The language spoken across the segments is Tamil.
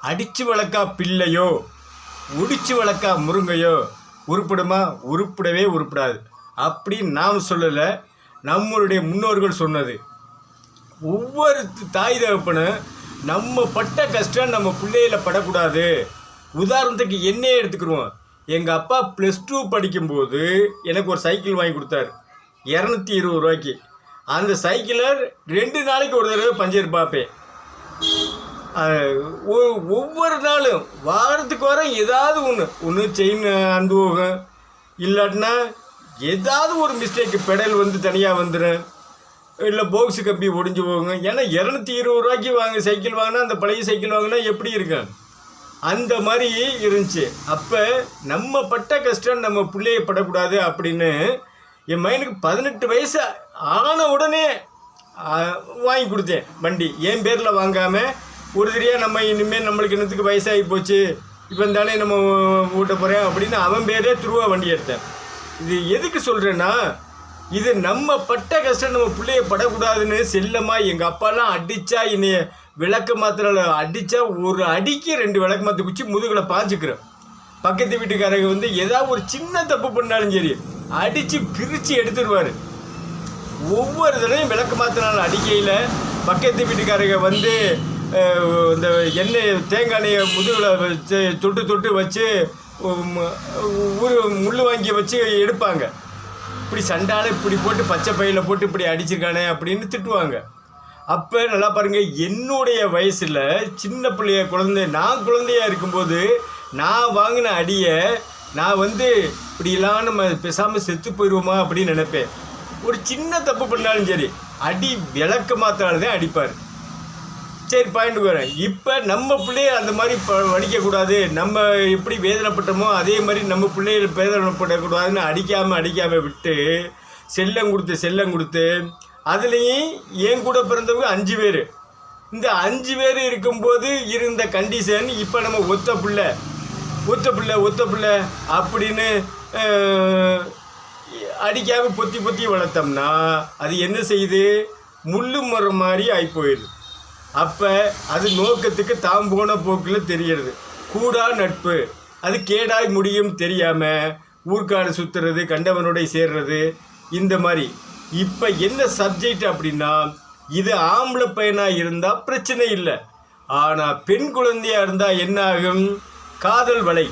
அடித்து வளர்க்கா பிள்ளையோ உடிச்சு வளர்க்கா முருங்கையோ உருப்பிடுமா? உருப்பிடவே உருப்பிடாது. அப்படின்னு நாம் சொல்லலை நம்மளுடைய முன்னோர்கள் சொன்னது. ஒவ்வொரு தாய் தகப்பனும் நம்ம பட்ட கஷ்டம் நம்ம பிள்ளையில படக்கூடாது. உதாரணத்துக்கு என்னையே எடுத்துக்கிருவோம். எங்கள் அப்பா ப்ளஸ் டூ படிக்கும்போது எனக்கு ஒரு சைக்கிள் வாங்கி கொடுத்தாரு. இரநூத்தி இருபது ரூபாய்க்கு. அந்த சைக்கிளை ரெண்டு நாளைக்கு ஒரு தடவை பஞ்சர் பார்ப்பேன். ஒவ்வொரு நாளும். வாரத்துக்கு வாரம் ஏதாவது ஒன்று ஒன்று செயின் அண்டு போகும் இல்லாட்டினா ஏதாவது ஒரு மிஸ்டேக்கு பெடல் வந்து தனியாக வந்துடும் இல்லை போக்ஸு கப்பி ஒடிஞ்சு போகுங்க. ஏன்னா இரநூத்தி இருபது ரூபாய்க்கு வாங்க சைக்கிள் வாங்கினா அந்த பழைய சைக்கிள் வாங்கினா எப்படி இருக்கும்? அந்த மாதிரி இருந்துச்சு. அப்போ நம்ம பட்ட கஷ்டம் நம்ம பிள்ளைய படக்கூடாது அப்படின்னு என் மைனுக்கு பதினெட்டு வயசு ஆன உடனே வாங்கி கொடுத்தேன் வண்டி. என் பேரில் வாங்காமல் ஒரு நம்ம இனிமேல் நம்மளுக்கு இன்னத்துக்கு வயசாகி போச்சு இப்போ தானே நம்ம ஊட்ட போகிறேன் அப்படின்னு அவன் பேரே துருவா வண்டி எடுத்தேன். இது எதுக்கு சொல்கிறேன்னா இது நம்ம பட்ட கஷ்டம் நம்ம பிள்ளைய படக்கூடாதுன்னு செல்லமாக எங்கள் அப்பாலாம் அடித்தா என்னைய விளக்கு மாத்திர அடித்தா ஒரு அடிக்கு ரெண்டு விளக்கு மாற்ற குச்சி முதுகில் பாஞ்சுக்கிறேன். பக்கத்து வீட்டுக்காரங்க வந்து ஏதாவது ஒரு சின்ன தப்பு பண்ணாலும் சரி அடித்து பிரித்து எடுத்துருவார். ஒவ்வொரு தடவையும் விளக்கு மாத்தினாலும் அடிக்கையில் பக்கத்து வீட்டுக்காரங்க வந்து இந்த எண்ணெய் தேங்காய் எண்ணெயை முதுகில் வச்சு தொட்டு தொட்டு வச்சு ஊர் முள் வாங்கி வச்சு எடுப்பாங்க. இப்படி சண்டால் இப்படி போட்டு பச்சை பையில் போட்டு இப்படி அடிச்சிருக்கானே அப்படின்னு திட்டுவாங்க. அப்போ நல்லா பாருங்கள் என்னுடைய வயசில் சின்ன பிள்ளைய குழந்தை நான் குழந்தையா இருக்கும்போது நான் வாங்கின அடியை நான் வந்து இப்படிலாம் நம்ம பேசாமல் செத்து போயிடுவோமா அப்படின்னு நினைப்பேன். ஒரு சின்ன தப்பு பண்ணாலும் சரி அடி விளக்க மாத்தினால்தான் அடிப்பார். சரி பாயிண்ட் வரேன். இப்போ நம்ம பிள்ளைய அந்த மாதிரி ப வடிக்கக்கூடாது நம்ம எப்படி வேதனைப்பட்டோமோ அதே மாதிரி நம்ம பிள்ளைய வேதனைப்படக்கூடாதுன்னு அடிக்காமல் அடிக்காமல் விட்டு செல்லம் கொடுத்து செல்லம் கொடுத்து அதுலேயும் என் கூட பிறந்தவங்க அஞ்சு பேர். இந்த அஞ்சு பேர் இருக்கும்போது இருந்த கண்டிஷன் இப்போ நம்ம ஒத்த பிள்ளை. ஒத்த பிள்ளை ஒத்த பிள்ளை அப்படின்னு அடிக்காமல் பொத்தி பொத்தி வளர்த்தோம்னா அது என்ன செய்யுது? முள்ளு மரம் மாதிரி ஆகி போயிடுது அப்போ அது நோக்கத்துக்கு தாம் போன போக்கில் தெரிகிறது. கூடா நட்பு. அது கேடாய் முடியும் தெரியாமல் ஊர்க்காடு சுற்றுறது கண்டவனோட சேர்றது இந்த மாதிரி. இப்போ என்ன சப்ஜெக்ட் அப்படின்னா இது ஆம்பளை பையனாக இருந்தால் பிரச்சனை இல்லை. ஆனால் பெண் குழந்தையாக இருந்தால் என்ன ஆகும் காதல் வலை.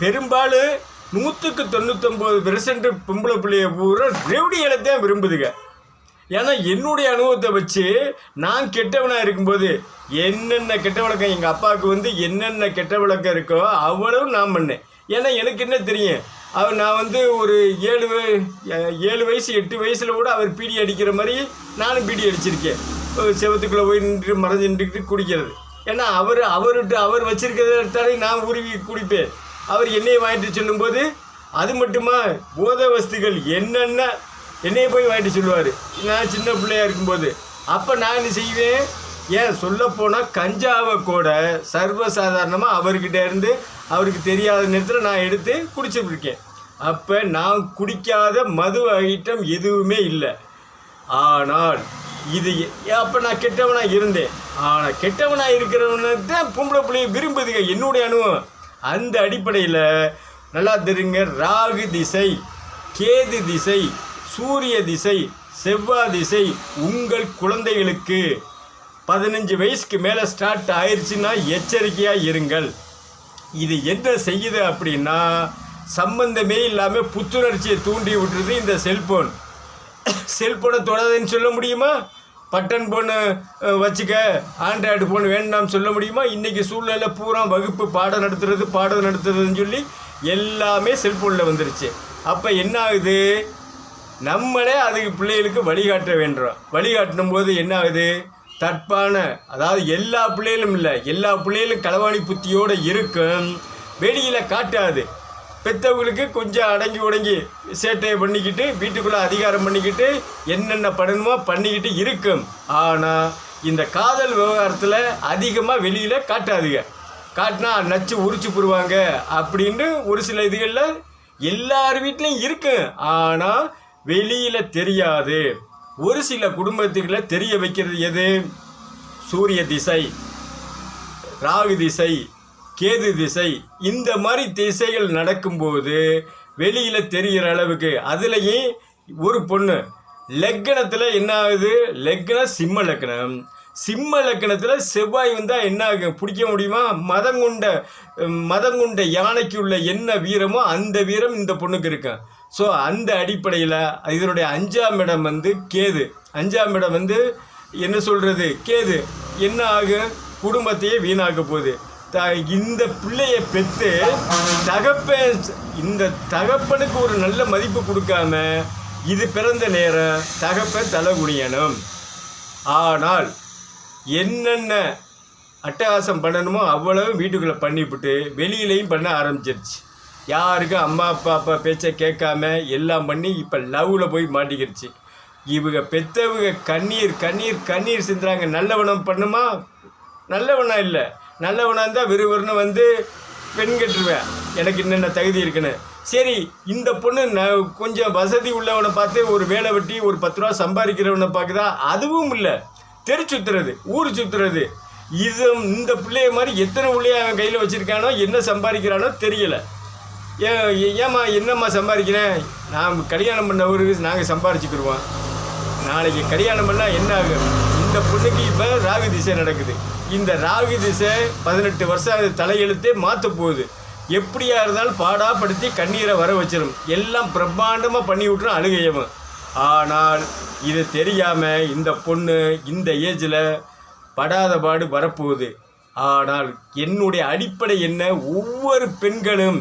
பெரும்பாலும் நூற்றுக்கு தொண்ணூத்தொம்பது பெர்சன்ட் பொம்பளை பிள்ளைய பூரா ரெவடிகளை தான் விரும்புதுங்க. ஏன்னா என்னுடைய அனுபவத்தை வச்சு நான் கெட்டவனாக இருக்கும்போது என்னென்ன கெட்ட வழக்கம் எங்கள் அப்பாவுக்கு வந்து என்னென்ன கெட்ட வழக்கம் இருக்கோ அவ்வளவு நான் பண்ணேன். ஏன்னா எனக்கு என்ன தெரியும்? அவர் நான் வந்து ஒரு ஏழு ஏழு வயசு எட்டு வயசில் கூட அவர் பீடி அடிக்கிற மாதிரி நானும் பீடி அடிச்சிருக்கேன். செவத்துக்குள்ளே போய் நின்று மறைஞ்சு நின்றுக்கிட்டு குடிக்கிறது. ஏன்னா அவர் அவர்கிட்ட அவர் வச்சிருக்கிறதாலே நான் உருவி குடிப்பேன். அவர் என்னையை வாங்கிட்டு சொல்லும்போது அது மட்டுமா? போதை வஸ்துகள் என்னென்ன என்னைய போய் வாங்கிட்டு சொல்லுவார். நான் சின்ன பிள்ளையா இருக்கும்போது. அப்போ நான் என்ன செய்வேன்? ஏன் சொல்லப்போனால் கஞ்சாவை கூட சர்வசாதாரணமாக அவர்கிட்ட இருந்து அவருக்கு தெரியாத நேரத்தில் நான் எடுத்து குடிச்சிட்டு அப்போ நான் குடிக்காத மது ஐட்டம் எதுவுமே இல்லை. ஆனால் இது அப்போ நான் கெட்டவனாக இருந்தேன். ஆனால் கெட்டவனாக இருக்கிறவனுக்கு தான் பொம்பளை பிள்ளைய விரும்புதுங்க என்னுடைய அனுபவம். அந்த அடிப்படையில் நல்லா தெரியுங்க. ராகு திசை கேது திசை சூரிய திசை செவ்வாய் திசை உங்கள் குழந்தைகளுக்கு. பதினஞ்சு வயசுக்கு மேலே ஸ்டார்ட் ஆயிடுச்சுன்னா எச்சரிக்கையாக இருங்கள். இது என்ன செய்யுது அப்படின்னா சம்பந்தமே இல்லாமல் புத்துணர்ச்சியை தூண்டி விட்டுறது இந்த செல்ஃபோன் செல்ஃபோனை தொடாதேன்னு சொல்ல முடியுமா? பட்டன் ஃபோனு வச்சுக்க. ஆண்ட்ராய்டு ஃபோன் வேண்டாம்னு சொல்ல முடியுமா? இன்றைக்கி சூழ்நிலை பூரா வகுப்பு பாடம் நடத்துறது பாடம் நடத்துறதுன்னு சொல்லி எல்லாமே செல்ஃபோனில் வந்துருச்சு. அப்போ என்ன ஆகுது? நம்மளே அதுக்கு பிள்ளைகளுக்கு வழிகாட்ட வேண்டும் வழிகாட்டும் போது என்ன ஆகுது தற்பான அதாவது எல்லா பிள்ளைகளும் இல்லை எல்லா பிள்ளைகளும் களவாணி புத்தியோடு இருக்கும். வெளியில் காட்டாது. பெற்றவங்களுக்கு கொஞ்சம் அடங்கி உடங்கி சேட்டையை பண்ணிக்கிட்டு வீட்டுக்குள்ளே அதிகாரம் பண்ணிக்கிட்டு என்னென்ன பண்ணணுமோ பண்ணிக்கிட்டு இருக்கும். ஆனால் இந்த காதல் விவகாரத்தில் அதிகமாக வெளியில் காட்டாதுங்க. காட்டினா நச்சு உரிச்சு போடுவாங்க. அப்படின்னு ஒரு சில இதுகளில் எல்லார் வீட்லேயும் இருக்கு. ஆனால் வெளியில் தெரியாது. ஒரு சில குடும்பத்துக்களை தெரிய வைக்கிறது எது? சூரிய திசை ராகு திசை கேது திசை. இந்த மாதிரி திசைகள் நடக்கும்போது வெளியில் தெரிகிற அளவுக்கு அதுலேயும் ஒரு பொண்ணு. லக்கணத்தில் என்ன ஆகுது? லக்னம் சிம்ம லக்கணம் சிம்ம லக்கணத்தில் செவ்வாய் வந்தால் என்ன ஆகும்? பிடிக்க முடியுமா? மதங்குண்ட மதங்குண்ட யானைக்கு உள்ள என்ன வீரமோ அந்த வீரம் இந்த பொண்ணுக்கு இருக்கும். ஸோ அந்த அடிப்படையில் இதனுடைய அஞ்சாம் இடம் வந்து கேது. அஞ்சாம் இடம் வந்து என்ன சொல்கிறது கேது. என்ன ஆகும் குடும்பத்தையே வீணாக்க போகுது. த இந்த பிள்ளையை பெற்று தகப்பன் இந்த தகப்பனுக்கு ஒரு நல்ல மதிப்பு கொடுக்காம இது பிறந்த நேரம் தகப்பன் தலைகுனியணும் ஆனால் என்னென்ன அட்டகாசம் பண்ணணுமோ அவ்வளவு வீட்டுக்குள்ளே பண்ணிவிட்டு வெளியிலையும் பண்ண ஆரம்பிச்சிருச்சு. யாருக்கும் அம்மா அப்பா அப்பா பேச்சை கேட்காம எல்லாம் பண்ணி இப்போ லவ்வில் போய் மாட்டிக்கிடுச்சு இவங்க பெத்தவங்க கண்ணீர் கண்ணீர் கண்ணீர் சிந்துறாங்க. நல்லவனம் பண்ணுமா? நல்லவனா இல்லை. நல்லவனா இருந்தால் விறுவிறுன்னு வந்து பெண் கட்டுருவேன். எனக்கு என்னென்ன தகுதி இருக்குன்னு. சரி இந்த பொண்ணு ந கொஞ்சம் வசதி உள்ளவனை பார்த்து ஒரு வேலை வெட்டி ஒரு பத்து ரூபா சம்பாதிக்கிறவனை பார்க்குதா? அதுவும் இல்லை. தெரு சுற்றுறது ஊர் சுற்றுறது இது இந்த பிள்ளைய மாதிரி எத்தனை பிள்ளைய அவன் கையில் வச்சுருக்கானோ என்ன சம்பாதிக்கிறானோ தெரியலை. ஏன் ஏம்மா என்னம்மா சம்பாதிக்கிறேன் நாம் கல்யாணம் பண்ணவருக்கு நாங்கள் சம்பாரிச்சுக்கிடுவோம் நாளைக்கு கல்யாணம் பண்ணால் என்ன ஆகும்? இந்த பொண்ணுக்கு இப்போ ராகு திசை நடக்குது. இந்த ராகு திசை பதினெட்டு வருஷம் அது தலையெழுத்தே மாற்ற போகுது. எப்படியா இருந்தாலும் பாடாப்படுத்தி கண்ணீரை வர வச்சிடும் எல்லாம் பிரம்மாண்டமாக பண்ணி விட்டுரும் அழுகையவன். ஆனால் இது தெரியாமல் இந்த பொண்ணு இந்த ஏஜில் படாத பாடு வரப்போகுது. ஆனால் என்னுடைய அடிப்படை என்ன? ஒவ்வொரு பெண்களும்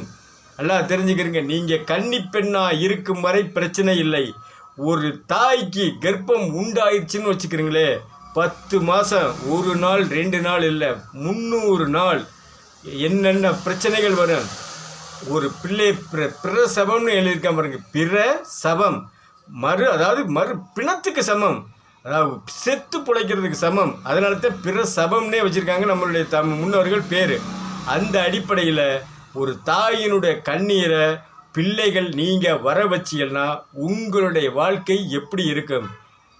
நல்லா தெரிஞ்சுக்கிறீங்க. நீங்கள் கன்னி பெண்ணாக இருக்கும் வரை பிரச்சனை இல்லை. ஒரு தாய்க்கு கர்ப்பம் உண்டாயிடுச்சுன்னு வச்சுக்கிறீங்களே பத்து மாதம் ஒரு நாள் ரெண்டு நாள் இல்லை முந்நூறு நாள் என்னென்ன பிரச்சனைகள் வரும்? ஒரு பிள்ளை பிர பிரசவம்னு எழுதியிருக்கா பாருங்க. பிற சவம் மறு அதாவது மறு பிணத்துக்கு சமம். அதாவது செத்து பிழைக்கிறதுக்கு சமம். அதனால தான் பிற சபம்னே வச்சுருக்காங்க நம்மளுடைய தம் முன்னோர்கள் பேர். அந்த அடிப்படையில் ஒரு தாயினுடைய கண்ணீரை பிள்ளைகள் நீங்கள் வர வச்சீங்கன்னா உங்களுடைய வாழ்க்கை எப்படி இருக்கும்?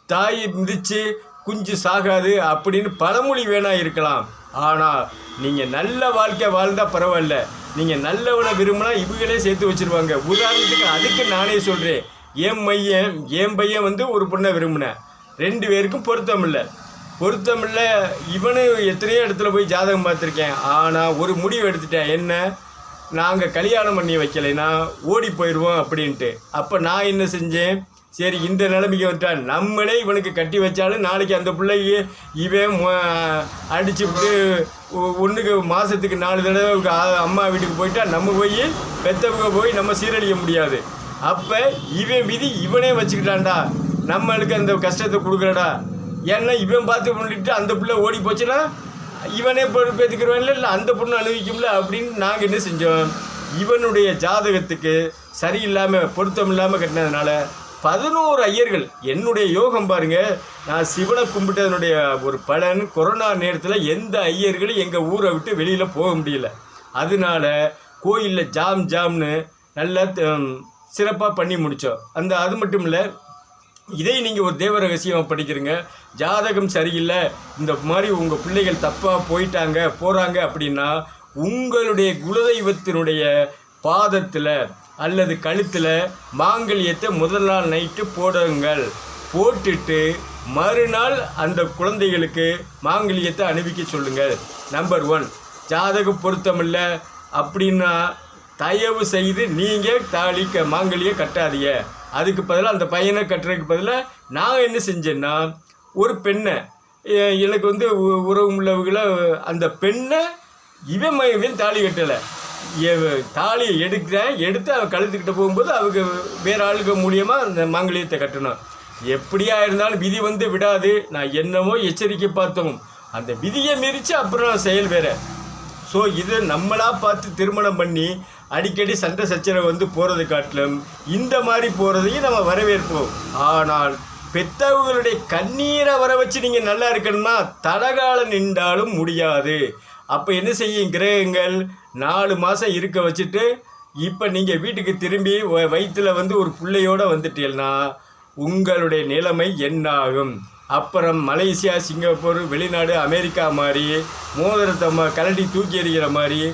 தாயை மிதித்து குஞ்சு சாகாது அப்படின்னு பழமொழி வேணா இருக்கலாம். ஆனால் நீங்கள் நல்ல வாழ்க்கை வாழ்ந்தால் பரவாயில்ல. நீங்கள் நல்லவனை விரும்பினா இவங்களே சேர்த்து வச்சுருவாங்க. உதாரணத்துக்கு அதுக்கு நானே சொல்கிறேன் என் மையன் என் பையன் வந்து ஒரு பொண்ணை விரும்பினேன் ரெண்டு பேருக்கும் பொருத்தம் இல்லை. பொருத்தம் இல்லை. இவனு எத்தனையோ இடத்துல போய் ஜாதகம் பார்த்துருக்கேன். ஆனால் ஒரு முடிவு எடுத்துட்டேன். என்ன? நாங்கள் கல்யாணம் பண்ணி வைக்கலைன்னா ஓடி போயிடுவோம் அப்படின்ட்டு. அப்போ நான் என்ன செஞ்சேன்? சரி இந்த நிலைமைக்கு வந்துட்டான். நம்மளே இவனுக்கு கட்டி வச்சாலும் நாளைக்கு அந்த பிள்ளைக்கு இவன் அடிச்சு விட்டு ஒன்றுக்கு மாதத்துக்கு நாலு தடவை அம்மா வீட்டுக்கு போயிட்டா நம்ம போய் பெத்தவங்க போய் நம்ம சீரழிக்க முடியாது. அப்போ இவன் விதி இவனே வச்சுக்கிட்டான்டா. நம்மளுக்கு அந்த கஷ்டத்தை கொடுக்குறடா ஏன்னா இவன் பார்த்து பண்ணிட்டு அந்த பிள்ளை ஓடி போச்சுன்னா இவனே பொறுப்பேற்றுக்கிறவன் இல்லை அந்த பொண்ணு அனுபவிக்கும்ல அப்படின்னு நாங்கள் என்ன செஞ்சோம்? இவனுடைய ஜாதகத்துக்கு சரியில்லாமல் பொருத்தம் இல்லாமல் கட்டினதுனால பதினோரு ஐயர்கள். என்னுடைய யோகம் பாருங்க. நான் சிவனை கும்பிட்டதனுடைய ஒரு பலன் கொரோனா நேரத்தில் எந்த ஐயர்களும் எங்கள் ஊரை விட்டு வெளியில் போக முடியல. அதனால கோயிலில் ஜாம் ஜாம்னு நல்லா சிறப்பாக பண்ணி முடித்தோம் அந்த அது மட்டும் இல்லை இதை நீங்கள் ஒரு தேவ ரகசியமாக படிக்கிறீங்க. ஜாதகம் சரியில்லை. இந்த மாதிரி உங்கள் பிள்ளைகள் தப்பாக போயிட்டாங்க போகிறாங்க அப்படின்னா உங்களுடைய குலதெய்வத்தினுடைய பாதத்தில் அல்லது கழுத்தில் மாங்கல்யத்தை முதல் நாள் நைட்டு போடுங்கள். போட்டுட்டு மறுநாள் அந்த குழந்தைகளுக்கு மாங்கல்யத்தை அனுப்பிக்க சொல்லுங்கள். நம்பர் ஒன் ஜாதகம் பொருத்தமில்லை அப்படின்னா தயவு செய்து நீங்கள் தாலிக்க க மாங்கல்யம் கட்டாதீங்க. அதுக்கு பதிலாக அந்த பையனை கட்டுறதுக்கு பதிலாக நான் என்ன செஞ்சேன்னா ஒரு பெண்ணை எனக்கு வந்து உ- உறவு உள்ளவங்கள அந்த பெண்ணை இவன் மையவன் தாலி கட்டலை. தாலியை எடுக்கிறேன் எடுத்து அவன் கழுத்துக்கிட்ட போகும்போது அவங்க வேறு ஆளுங்க மூலியமாக அந்த மாங்கலியத்தை கட்டணும். எப்படியா இருந்தாலும் விதி வந்து விடாது. நான் என்னமோ எச்சரிக்கை பார்த்தோம். அந்த விதியை மீறிச்சு அப்புறம் செயல் வேற. ஸோ இது நம்மளாக பார்த்து திருமணம் பண்ணி அடிக்கடி சண்டை சச்சரவு வந்து போகிறது காட்டிலும் இந்த மாதிரி போகிறதையும் நம்ம வரவேற்போம். ஆனால் பெத்தவங்களுடைய கண்ணீரை வர வச்சு நீங்கள் நல்லா இருக்கணும்னா தடகாலம் நின்றாலும் முடியாது. அப்போ என்ன செய்யும் கிரகங்கள்? நாலு மாதம் இருக்க வச்சுட்டு இப்போ நீங்கள் வீட்டுக்கு திரும்பி வ- வந்து ஒரு பிள்ளையோடு வந்துட்டீங்கன்னா உங்களுடைய நிலைமை என்னாகும்? அப்புறம் மலேசியா சிங்கப்பூர் வெளிநாடு அமெரிக்கா மாதிரி மோதிரத்தை ம கலட்டி தூக்கி எறிகிற மாதிரி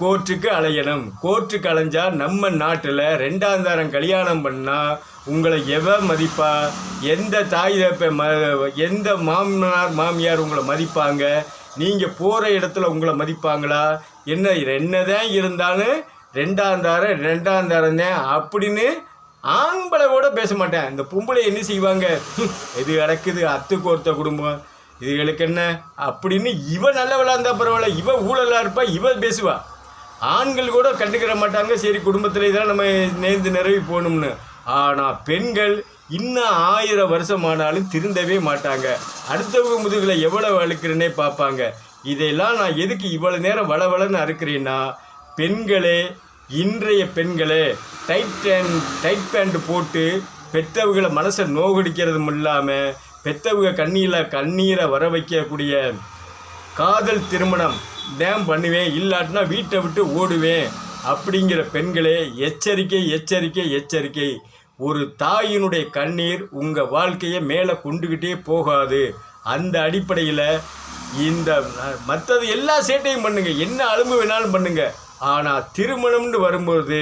கோர்ட்டுக்கு அலையணும். கோர்ட்டுக்கு அலைஞ்சா நம்ம நாட்டில் ரெண்டாம் தரம் கல்யாணம் பண்ணால் உங்களை எவ மதிப்பா? எந்த தாய் தப்ப ம எந்த மாமனார் மாமியார் உங்களை மதிப்பாங்க? நீங்கள் போகிற இடத்துல உங்களை மதிப்பாங்களா? என்ன என்னதான் இருந்தாலும் ரெண்டாம் தாரம் ரெண்டாம் தாரம் தான் அப்படின்னு ஆம்பளை கூட பேச மாட்டேன். இந்த பொம்பளை என்ன செய்வாங்க? இது கிடக்குது அத்துக்கு ஒருத்த குடும்பம். இதுகளுக்கு என்ன? அப்படின்னு இவ நல்லவளாக இருந்தால் பரவாயில்ல இவ ஊழலாக இருப்பா இவ பேசுவா. ஆண்கள் கூட கண்டுக்கிற மாட்டாங்க. சரி குடும்பத்தில் இதெல்லாம் நம்ம நேர்ந்து நிறவி போகணும்னு. ஆனால் பெண்கள் இன்னும் ஆயிரம் வருஷம் ஆனாலும் திருந்தவே மாட்டாங்க. அடுத்தவங்க முதுகில் எவ்வளோ அழுக்கிறேன்னே பார்ப்பாங்க. இதையெல்லாம் நான் எதுக்கு இவ்வளோ நேரம் வளவளன்னு அறுக்கிறேன்னா பெண்களே இன்றைய பெண்களே டைட் பேண்ட் டைட் பேண்ட் போட்டு பெற்றவங்களை மனசை நோகடிக்கிறதும் இல்லாமல் பெற்றவங்க கண்ணீரில் கண்ணீரை வர வைக்கக்கூடிய காதல் திருமணம் டேம் பண்ணுவேன் இல்லாட்டினா வீட்டை விட்டு ஓடுவேன் அப்படிங்கிற பெண்களே எச்சரிக்கை எச்சரிக்கை எச்சரிக்கை. ஒரு தாயினுடைய கண்ணீர் உங்கள் வாழ்க்கையை மேலே கொண்டுக்கிட்டே போகாது. அந்த அடிப்படையில் இந்த மற்றது எல்லா சேட்டையும் பண்ணுங்கள் என்ன அலும்பு வேணாலும் பண்ணுங்கள் ஆனால் திருமணம்னு வரும்போது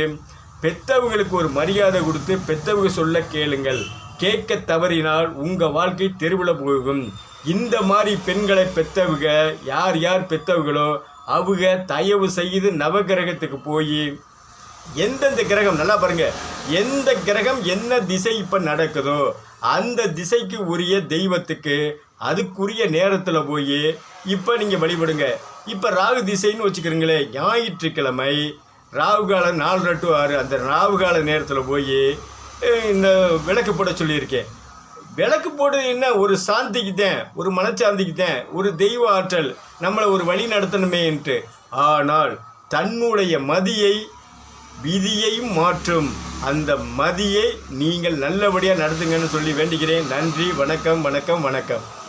பெத்தவங்களுக்கு ஒரு மரியாதை கொடுத்து பெத்தவங்க சொல்ல கேளுங்கள். கேட்க தவறினால் உங்கள் வாழ்க்கை தெருவில் போகும். இந்த மாதிரி பெண்களை பெற்றவுக யார் யார் பெத்தவங்களோ அவங்க தயவு செய்து நவகிரகத்துக்கு போய் எந்தெந்த கிரகம் நல்லா பாருங்க எந்த கிரகம் என்ன திசை இப்போ நடக்குதோ அந்த திசைக்கு உரிய தெய்வத்துக்கு அதுக்குரிய நேரத்தில் போய் இப்போ நீங்கள் வழிபடுங்க. இப்போ ராகு திசைன்னு வச்சுக்கிறீங்களே ஞாயிற்றுக்கிழமை ராகு காலம் நாலு டு ஆறு அந்த ராகு கால நேரத்தில் போய் இந்த விளக்கு போட சொல்லியிருக்கேன். விளக்கு போடுறது என்ன? ஒரு சாந்திக்கு தான் ஒரு மனச்சாந்திக்கு தான் ஒரு தெய்வ ஆற்றல் நம்மளை ஒரு வழி நடத்தணுமேன்ட்டு ஆனால் தன்னுடைய மதியை விதியையும் மாற்றும் அந்த மதியை நீங்கள் நல்லபடியாக நடத்துங்கன்னு சொல்லி வேண்டிக்கிறேன் நன்றி வணக்கம் வணக்கம் வணக்கம்.